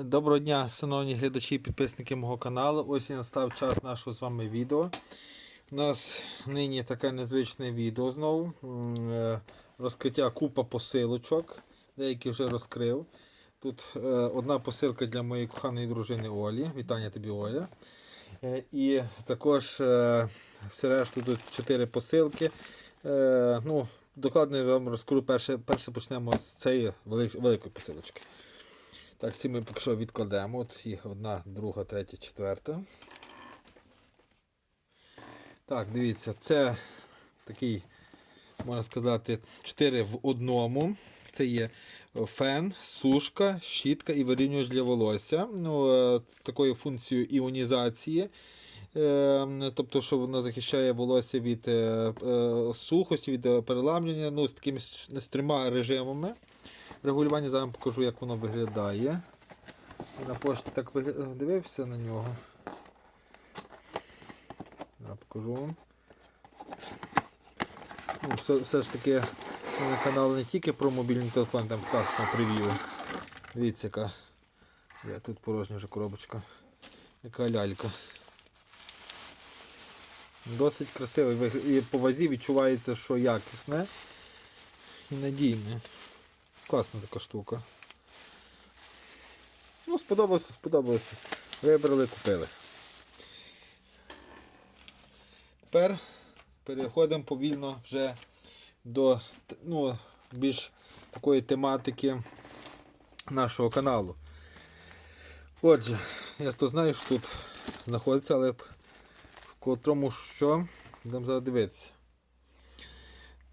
Доброго дня, шановні глядачі і підписники мого каналу. Ось і настав час нашого з вами відео. У нас нині таке незвичне відео знову. Е, Розкриття купа посилочок. Деякі вже розкрив. Тут е, одна посилка для моєї коханої дружини Олі. Вітання тобі, Оля. Е, І також все решту тут 4 посилки. Ну, Докладно я вам розкажу. Перше, перше почнемо з цієї великої посилочки. Так, ці ми поки що відкладемо. От їх одна, друга, третя, четверта. Так, дивіться, це такий, можна сказати, 4 в одному. Це є фен, сушка, щітка і вирівнювач для волосся. Ну, е, такою функцією іонізації. Е, Тобто, що вона захищає волосся від е, е, сухості, від переламлення, ну, з такими з трьома режимами регулювання. Зараз покажу, як воно виглядає. На пошті так дивився на нього. Зараз покажу вам. Ну, все, все ж таки у мене канал не тільки про мобільний телефон, там класно прев'ю. Дивіться, яка. Я тут порожня вже коробочка. Яка лялька. Досить красивий. І по вазі відчувається, що якісне і надійне. Класна така штука. Ну, сподобалося, сподобалося. Вибрали, купили. Тепер переходимо повільно вже до ну, більш такої тематики нашого каналу. Отже, я то знаю, що тут знаходиться, але в котрому що, будемо зараз дивитися.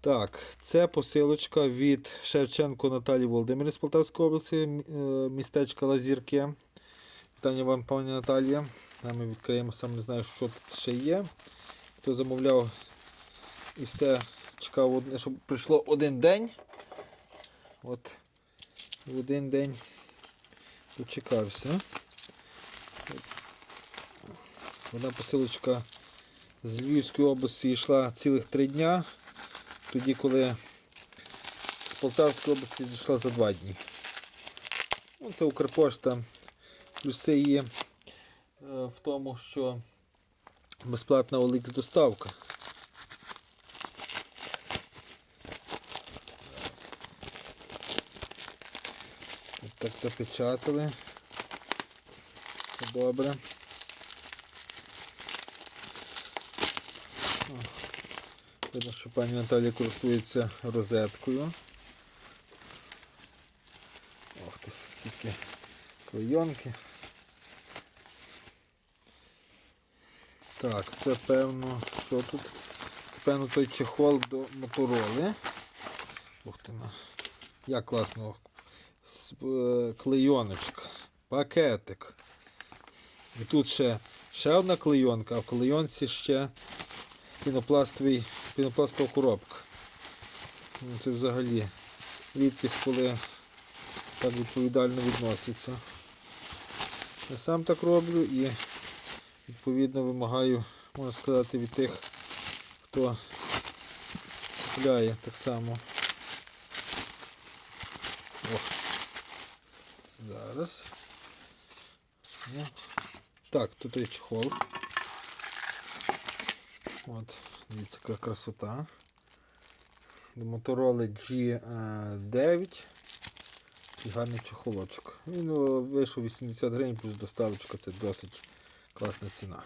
Так, це посилочка від Шевченко Наталії Володимирівни з Полтавської області, е, містечка Лазірки. Вітання вам, пані Наталія. А відкриємо, сам не знаю, що тут ще є. Хто замовляв і все чекав, щоб прийшло один день. От в один день дочекався. Одна посилочка з Львівської області йшла цілих три дня тоді, коли з Полтавської області дійшла за два дні. Ну, це Укрпошта. Плюси є е, в тому, що безплатна OLX доставка. От так запечатали. Добре. Видно, що пані Наталія користується розеткою. Ох ти, скільки клейонки. Так, це певно, що тут? Це певно той чехол до мотороли. Ух ти на. Як класно. Е, Клейоночка. Пакетик. І тут ще, ще одна клейонка, а в клейонці ще пінопластовий, пінопластова коробка. Ну, Це взагалі рідкість, коли так відповідально відноситься. Я сам так роблю і відповідно вимагаю, можна сказати, від тих, хто купляє так само. О. Зараз. Ну. Так, тут є чехол. От, дивіться, яка красота. До Motorola G9. І гарний чохолочок. Він вийшов 80 гривень плюс доставочка, це досить класна ціна.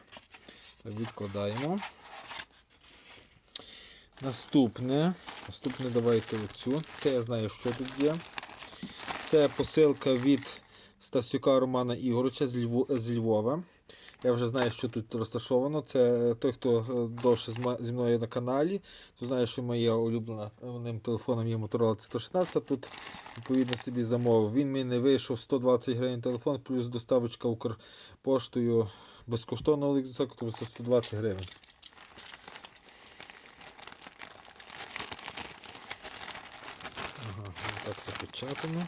Відкладаємо. Наступне. Наступне давайте оцю. Це я знаю, що тут є. Це посилка від Стасюка Романа Ігорича з Львова. Я вже знаю, що тут розташовано. Це той, хто е, довше зі мною на каналі, то знає, що моя улюблена ним телефоном є Motorola 116. Тут відповідно собі замовив. Він мені вийшов 120 гривень телефон, плюс доставочка Укрпоштою безкоштовно доставка, тобто 120 гривень. Ага, так запечатано.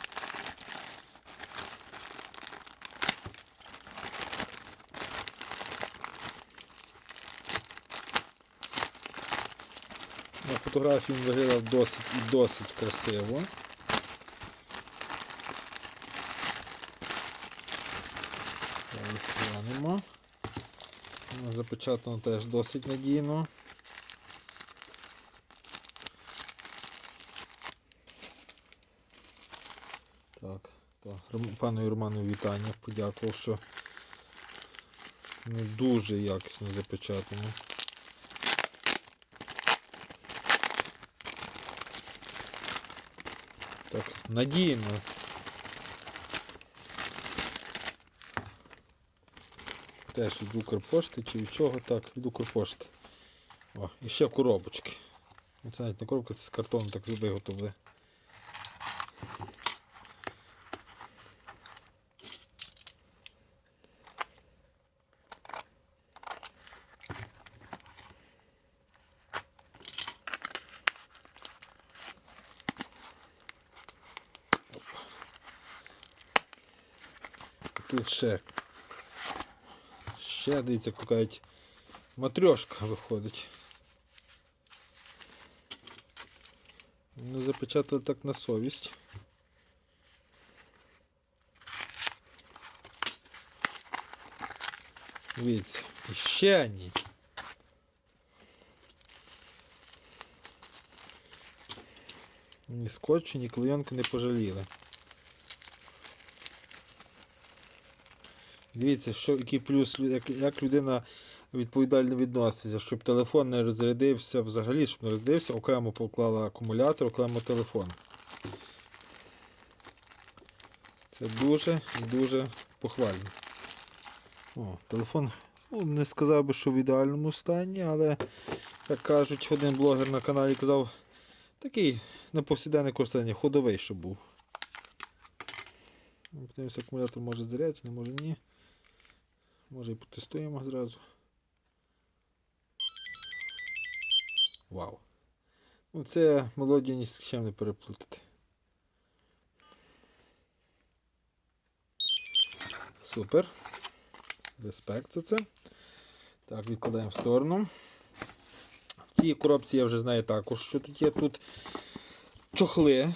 На фотографії він виглядав досить і досить красиво. Зараз. Ну, Запечатано теж досить надійно. Так. Ром- Пану Роману вітання. Подякував, що ну, дуже якісно запечатано. Так, надійно. Теж від Укрпошти чи від чого? Так, від Укрпошти. О, і ще коробочки. Це навіть не коробка, це з картону так виготовили. Тут ще. Ще дивіться, як кажуть, матрьошка виходить. Ну, запечатали так на совість. Дивіться, і ще ні. Ні скотчу, ні клейонки не пожаліли. Дивіться, що який плюс, як, як людина відповідально відноситься, щоб телефон не розрядився взагалі, щоб не розрядився, окремо поклала акумулятор, окремо телефон. Це дуже і дуже похвально. О, телефон, ну, не сказав би, що в ідеальному стані, але, як кажуть, один блогер на каналі казав, такий на повсякденне користування, ходовий, щоб був. Ну, Подивимося, акумулятор може зарядити, не може ні. Може і потестуємо зразу. Вау. Ну це мелодію з чим не переплутати. Супер. Респект за це. Так, відкладаємо в сторону. В цій коробці я вже знаю також, що тут є. Тут чохли.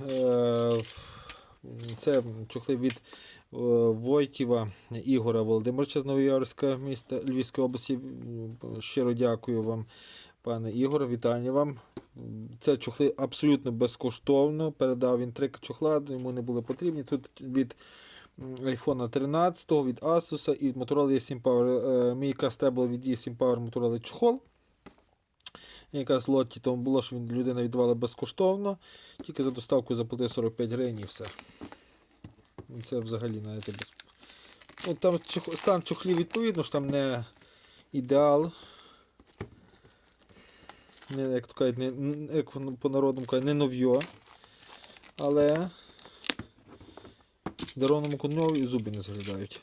Е, Це чохли від Войтєва Ігора Володимировича з Новоярська міста Львівської області. Щиро дякую вам, пане Ігор. Вітання вам. Це чохли абсолютно безкоштовно. Передав він три чохла, йому не були потрібні. Тут від iPhone 13, від Asus і від Motorola E7 Power. Е, Мій кастебл від E7 Power Motorola чохол. Якраз лоті тому було, що він людина віддавала безкоштовно. Тільки за доставку заплатив 45 гривень і все. Це взагалі знаєте, без... ну, там стан чохлів відповідно, що там не ідеал. Не, як то кажуть, не, як по народному кажуть, не нов'йо. Але даровному коню і зуби не зглядають.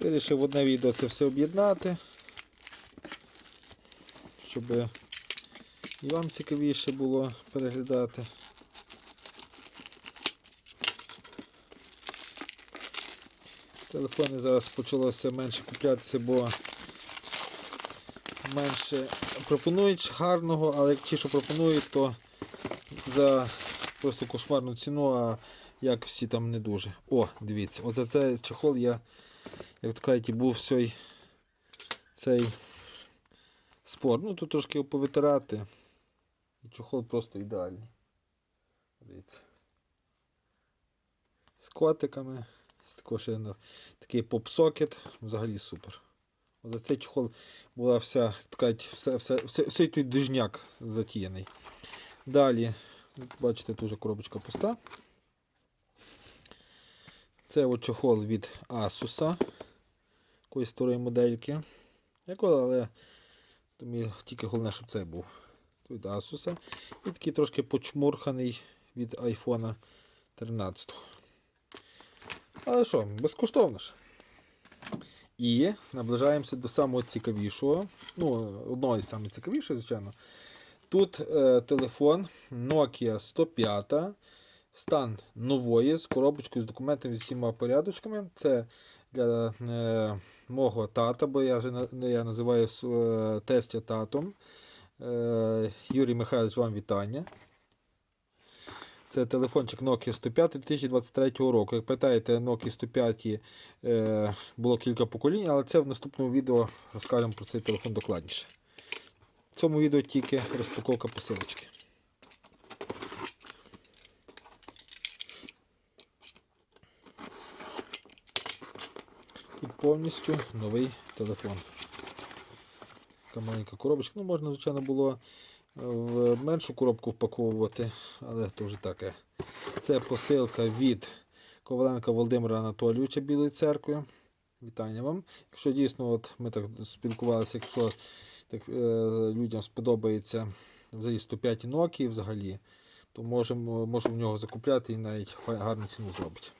Вирішив в одне відео це все об'єднати, щоб і вам цікавіше було переглядати. Телефони зараз почалося менше куплятися, бо менше пропонують гарного, але ті, що пропонують, то за просто кошмарну ціну, а якості там не дуже. О, дивіться, от за цей чехол я як то кажуть, був цей, цей спор. Ну, тут трошки повитирати. І чохол просто ідеальний. Дивіться. З котиками. З такого такий поп-сокет. Взагалі супер. За цей чохол була вся, то кажуть, все, все, все, все той дижняк затіяний. Далі, бачите, тут вже коробочка пуста. Це от чохол від Asus якоїсь старої модельки. Якого, але то мені тільки головне, щоб це був. Тут Asus. І такий трошки почмурханий від iPhone 13. Але що, безкоштовно ж. І наближаємося до самого цікавішого. Ну, одного із самих цікавіших, звичайно. Тут е, телефон Nokia 105. Стан нової з коробочкою з документами з всіма порядочками. Це для е, мого тата, бо я вже я називаю е, тестя татом. Е, Юрій Михайлович, вам вітання. Це телефончик Nokia 105 2023 року. Як питаєте, Nokia 105 е, було кілька поколінь, але це в наступному відео розкажемо про цей телефон докладніше. В цьому відео тільки розпаковка посилочки. Повністю новий телефон. Така маленька коробочка. Ну, можна, звичайно, було е, в меншу коробку впаковувати, але то вже таке. Це посилка від Коваленка Володимира Анатолійовича Білої церкви. Вітання вам. Якщо дійсно от ми так спілкувалися, якщо так, е, людям сподобається взагалі 105 Nokia взагалі, то можемо, можемо в нього закупляти і навіть гарну ціну зробить.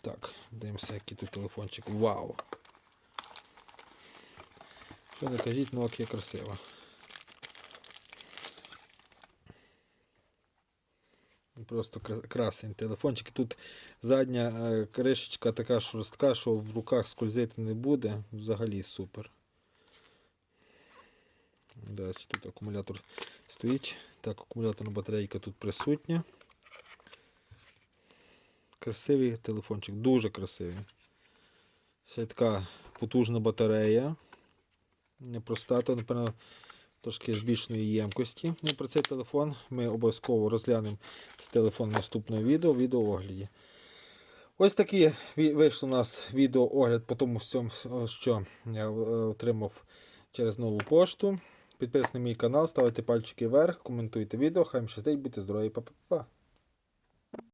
Так, дивимося, який тут телефончик. Вау! Що не кажіть, Nokia красива. Просто кра- красень телефончик. Тут задня е, кришечка така шорстка, що в руках скользити не буде. Взагалі супер. Далі тут акумулятор стоїть. Так, акумуляторна батарейка тут присутня. Красивий телефончик, дуже красивий. Ще така потужна батарея. Непроста, то, напевно, трошки збільшеної ємкості. Ну, про цей телефон ми обов'язково розглянемо цей телефон в наступному відео, відеоогляді. Ось такі вийшло у нас відеоогляд по тому всьому, що я е, отримав через нову пошту. Підписуйтесь на мій канал, ставте пальчики вверх, коментуйте відео. Хай вам щастить, будьте здорові, па-па-па.